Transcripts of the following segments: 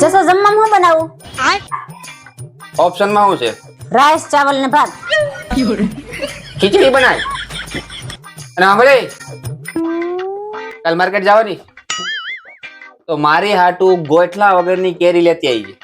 જસો જમવામાં હું બનાવું? ઓપ્શનમાં શું છે? રાઈસ ચાવલ ને ભાત. ખીચડી બનાય. અને સાંભળે કાલ માર્કેટ જવાની. તો મારી હાટુ ગોઠલા વગરની કેરી લેતી આવી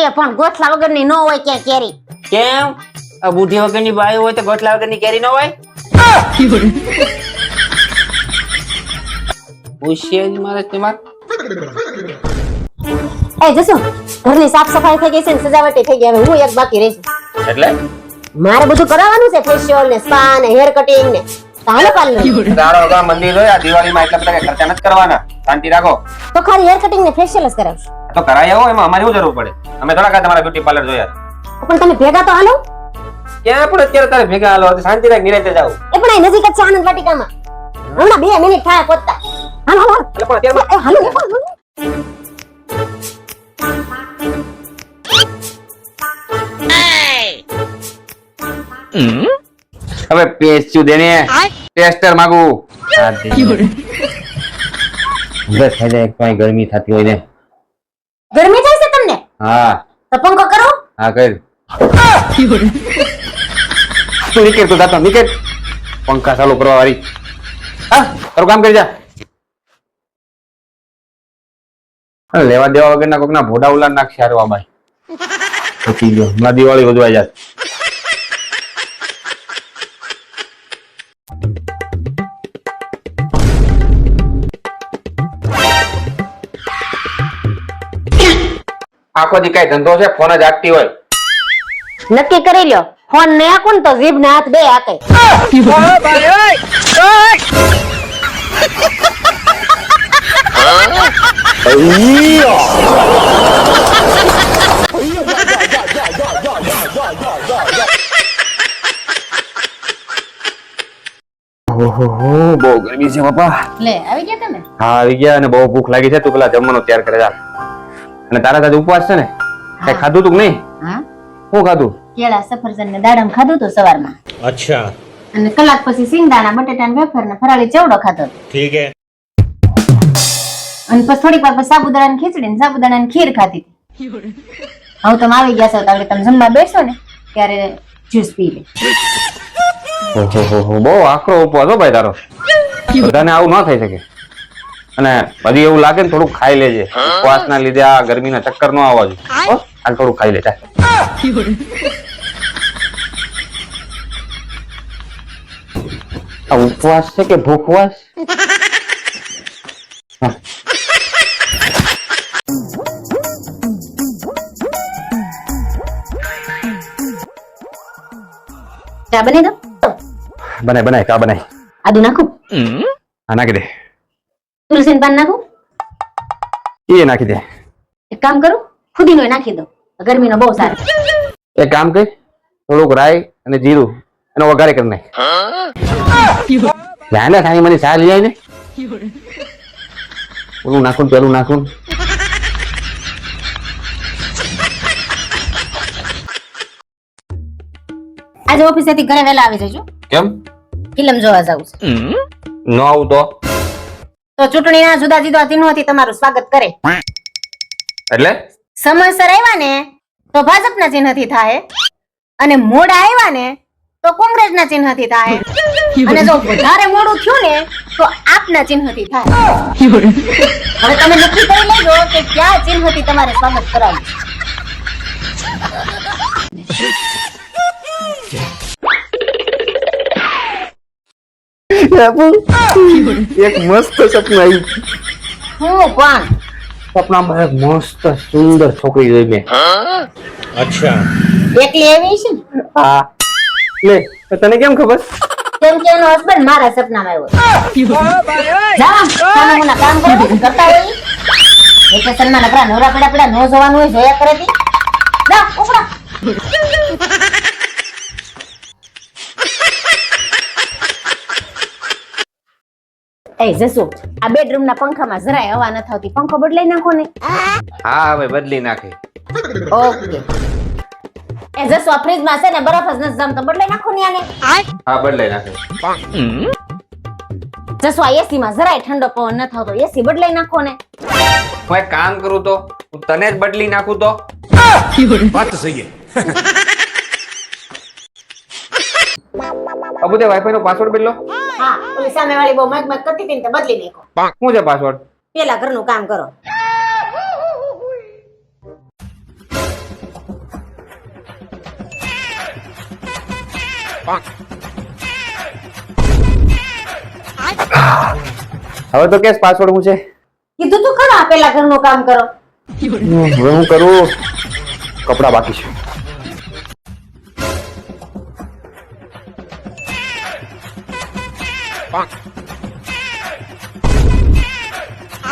એ પણ ગોઠલા વગરની નો હોય ક્યાં કેરી. કેમ? આ બુઢી વગરની બાઈ હોય તો ગોઠલા વગરની કેરી નો હોય? હોશિયારી મારે તમાર. એ જસુ ઘરની સાફ સફાઈ થઈ ગઈ છે ને સજાવટી થઈ ગઈ હવે હું એક બાકી રહીશ એટલે? મારે બધું કરાવવાનું છે ફેશિયલ ને સ્પા ને હેર કટિંગ ને. તાલો હાલો તારો વગર મંદિર હોય આ દિવાળીમાં એટલા બધા ખર્ચા નથી કરવાના. શાંતિ રાખો. તો ખાલી હેર કટિંગ ને ફેશિયલ જ કરાવશું. તો કરાય આવો એમાં અમારી શું જરૂર પડે? અમે થોડા કાંઈ તમારા બ્યુટી પાર્લર જોયા. પણ તમે ભેગા તો હાલો. ક્યાં પણ અત્યારે તારે ભેગા હાલો શાંતિ રાખ નિરાંતે જાવ એ પણ નજીક જ છે આનંદ વાટિકામાં. હમણાં બે મિનિટ થાય પોતા. હાલો હાલો એટલે પણ અત્યારમાં એ હાલો. એ પેસ્ટ હવે દેને? ટેસ્ટર માંગુ. બસ થઈ જાય એક તો ગરમી થતી હોય ને. ગરમી થાય છે તમને? હા. તો પંખો કરો. હા કર. તું નીકળ તું દાતો નીકળ. પંખા ચાલુ કરવા વાળી. હા તારું કામ કરી જા. લેવા દેવા વગરના કોકના ભોડા ઉલા નાખશે હારો આ બાઈ પછી ગયો. હમણાં દિવાળી વધવાઈ જાત આખો દી કઈ ધંધો છે? ફોન જ આપતી હોય. નક્કી કરી લ્યો. ફોન ને આખું તો જીભ ને હાથ બે હાકે. ઓહો બહુ ગરમી છે બાપા. લે આવી ગયા તમે? હા આવી ગયા અને બહુ ભૂખ લાગી છે. તું પેલા જમવાનું તૈયાર કરે જા. અને તારા સાથે ઉપવાસ છે ને કઈ ખાધું તું નહીં? શું ખાધું? કેળા સફરજન ને દાડમ ખાધું તું સવારમાં? અચ્છા. અને કલાક પછી સિંગદાણા બટેટા ને વેફર ને ફરાળી ચેવડો ખાધો ઠીક હે. અને પછી થોડીક વાર સાબુદાણા ની ખીચડી ને સાબુદાણા ની ખીર ખાધી હવે તમે આવી ગયા છો તમે તમે જમવા બેસો ને ત્યારે જ્યુસ પી લે. બહુ આકરો ઉપવાસ હો ભાઈ તારો. બધાને આવું ના થઈ શકે. અને બધી એવું લાગે ને થોડુંક ખાઈ લેજે. ઉપવાસ ના લીધે આ ગરમીના ચક્કર નો આવવા જોઈએ હાલ થોડુંક ખાઈ લે ચાલ. ઉપવાસ છે કે ભૂખવાસ. ચા બની દો. બનાય બનાય કા બનાય. આદુ નાખું? હા નાખી દે. તુલસી પાન નાખું? એ નાખી દે. એક કામ કરું? ફુદીનો નાખી દો ગરમીનો બહુ સારો. એક કામ કર થોડુંક રાઈ અને જીરું એનો વઘારે કરી નાખ. ધ્યાન રાખ મને સાર લઈ ને. ઓલું નાખું પેલું નાખું. આજે ઓફિસેથી ઘરે વહેલા આવી જજો. કેમ? ફિલ્મ જોવા જાવ છે. ન આવું તો. તો ચૂંટણીના જુદા જુદા ચિહ્નોથી તમારું સ્વાગત કરે. એટલે? સમયસર આવ્યા ને તો ભાજપના ચિહ્નથી થાય અને મોડા આવ્યા ને તો કોંગ્રેસના ચિહ્નથી થાય. અને જો વધારે મોડું થયું ને તો આપના ચિહ્નથી થાય. હવે તમે નક્કી કરી લેજો કે કયા ચિહ્નથી તમારે સ્વાગત કરાવવું એક મસ્ત સપનું આવ્યું. હું પણ. સપનામાં એક મસ્ત સુંદર છોકરી જોઈ મેં. અચ્છા. એકલી આવી છે હા. લે તને કેમ ખબર? કેમ કે એનો હસબન્ડ મારા સપનામાં આવ્યો જા તમે મને કામ કરો. કરતા હોય વેકેશનમાં નકરા નવરા પડ્યા પડ્યા નો જોવાનું હોય જોયા કરે જા ઉપડા. એ જસુ આ બેડરૂમ ના પંખામાં જરાય હવા ન થતી. પંખો બદલાઈ નાખો ને. હા હવે બદલી નાખી. ઓકે. એ જસુ આ ફ્રીજમાં છે ને બરફ જ નથી જમતો. બદલાઈ નાખો ને આને. હા બદલાઈ નાખો. જસુ આ એસી માં જરાય ઠંડો પવન ન થતો. એસી બદલાઈ નાખો ને. કોઈ કામ કરું તો હું તને જ બદલી નાખું તો. વાત સહી અબુ તે વાઈફાઈ નો પાસવર્ડ બદલો. ઓલી સામે વાળી બહુ મગ મગ કરતી હતી ને તો બદલી નાખો શું છે પાસવર્ડ પેલા ઘરનું કામ કરો. હવે તો કેસ પાસવર્ડ હું છે? કીધું તું ખરા પેલા ઘરનું કામ કરો. હવે હું કરું? કપડા બાકી છે. Bonk.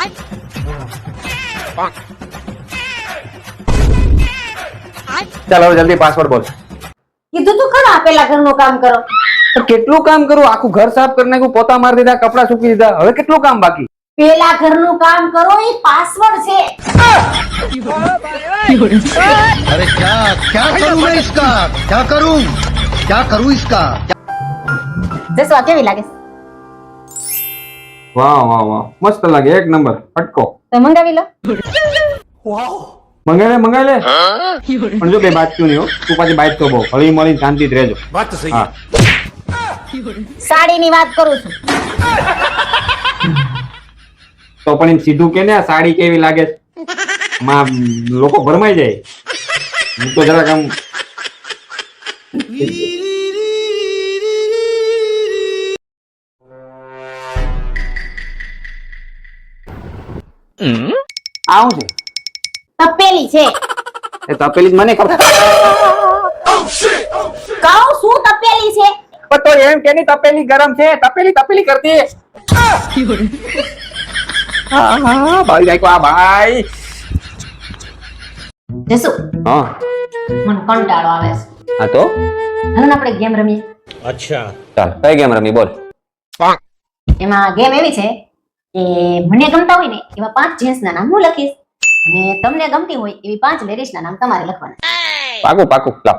I. Bonk. ચાલો જલ્દી પાસવર્ડ બોલ. કીધું તું ખરા પેલા ઘરનું કામ કરો. કેટલું કામ કરું? આખું ઘર સાફ કરી નાખ્યું પોતા મારી દીધા કપડા સૂકી દીધા. હવે કેટલું કામ બાકી? પેલા ઘરનું કામ કરો એ પાસવર્ડ છે. અરે ક્યા ક્યા કરું મેં ઇસકા? ક્યા કરું? ક્યા કરું ઇસકા? જસવા કેવી લાગે? વાહ વાહ વાહ. મસ્ત લાગે. એક નંબર. અટકો. તો મંગાવી લો. વાવ. મંગાવે મંગાવે લે. પણ જો બે બાત ક્યું નહીં તું પાછી બાઈટ તો બહુ. હળી મળી શાંતિ જ રહેજો. વાત સહી. સાડી ની વાત કરું છું. તો પણ એમ સીધું કે ને આ સાડી કેવી લાગે માં લોકો ભરમાઈ જાય. હું તો જરાક આમ આવું છે? તપેલી છે. એ તપેલી મને કહો કહું શું તપેલી છે? પણ તો એમ કેની તપેલી ગરમ છે? તપેલી તપેલી કરતી. હા હા ભાઈ જાય આ ભાઈ. જસુ હા. મને કંટાળો આવે છે. હા તો? હાલો આપણે ગેમ રમીએ. અચ્છા. ચાલ કઈ ગેમ રમી બોલ. એમાં ગેમ એવી છે કે મને ગમતા હોય ને એવા પાંચ જેન્ટ્સના નામ હું લખીશ. અને તમને ગમતી હોય એવી પાંચ લેડીઝના નામ તમારે લખવાના. પાકું પાકું લાવ.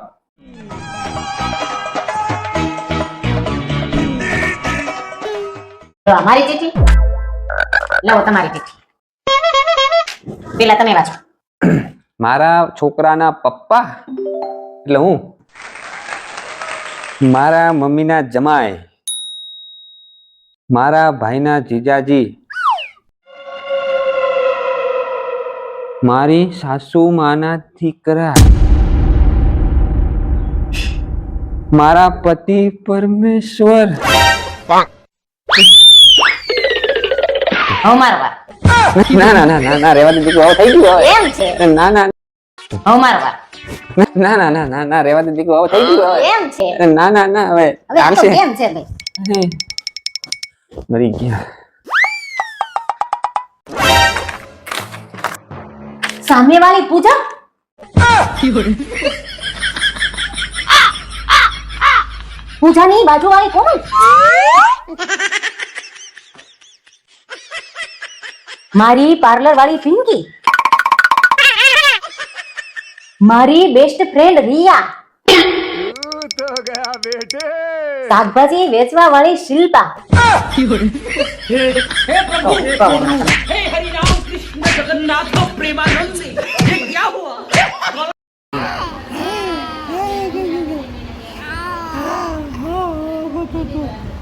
તો અમારી ચીઠી લાવો તમારી ચીઠી પેલા તમે વાંચો. મારા છોકરાના પપ્પા એટલે હું મારા મમ્મીના જમાય મારા ભાઈના જીજાજી મારી સાસુ માના દીકરા મારા પતિ પરમેશ્વર હવે ના ના ના ના ના રેવા દે દીકરો થઈ ગયું એમ છે ના ના ના ના ના ના ના રેવા દે દીકરો હવે થઈ ગયું એમ છે ના ના ના હવે છે ભાઈ મરી ગયા સામે વાળી પૂજા? પૂજાની બાજુ વાળી કોણ મારી પાર્લર વાળી ફિંકી. મારી બેસ્ટ ફ્રેન્ડ રિયા. શાકભાજી વેચવા વાળી શિલ્પા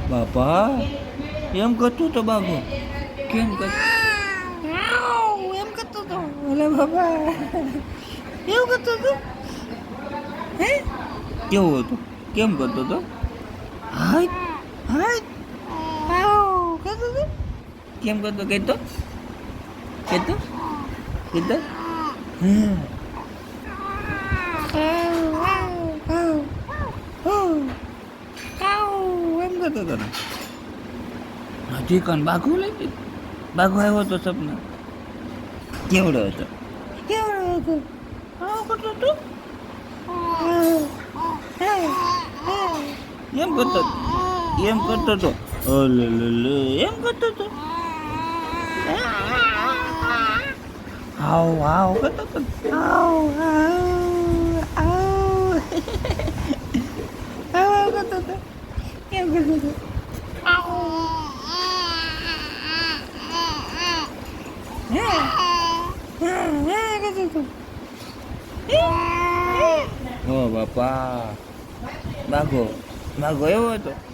બાપા એમ કરતું તો બાપુ કેમ કરતો એમ કરતો તો ઓલે બાપા એવું કરતો તો હે કેવું હતું કેમ કરતો તો હાય હાય આવ કરતો તો કેમ કરતો કહેતો કહેતો કીધું? આવ એમ કરતો હતો હજી કોણ? બાઘુ લઈ ગયું? બાઘુ આવ્યો હતો સપના. કેવડો હતો? કેવડો હતો આવો કરતો હતો. એમ કરતો એમ કરતો હતો એમ કરતો હતો. Au, au. Au, au, au. Oh, bapak. Nago. Nago eu waduh.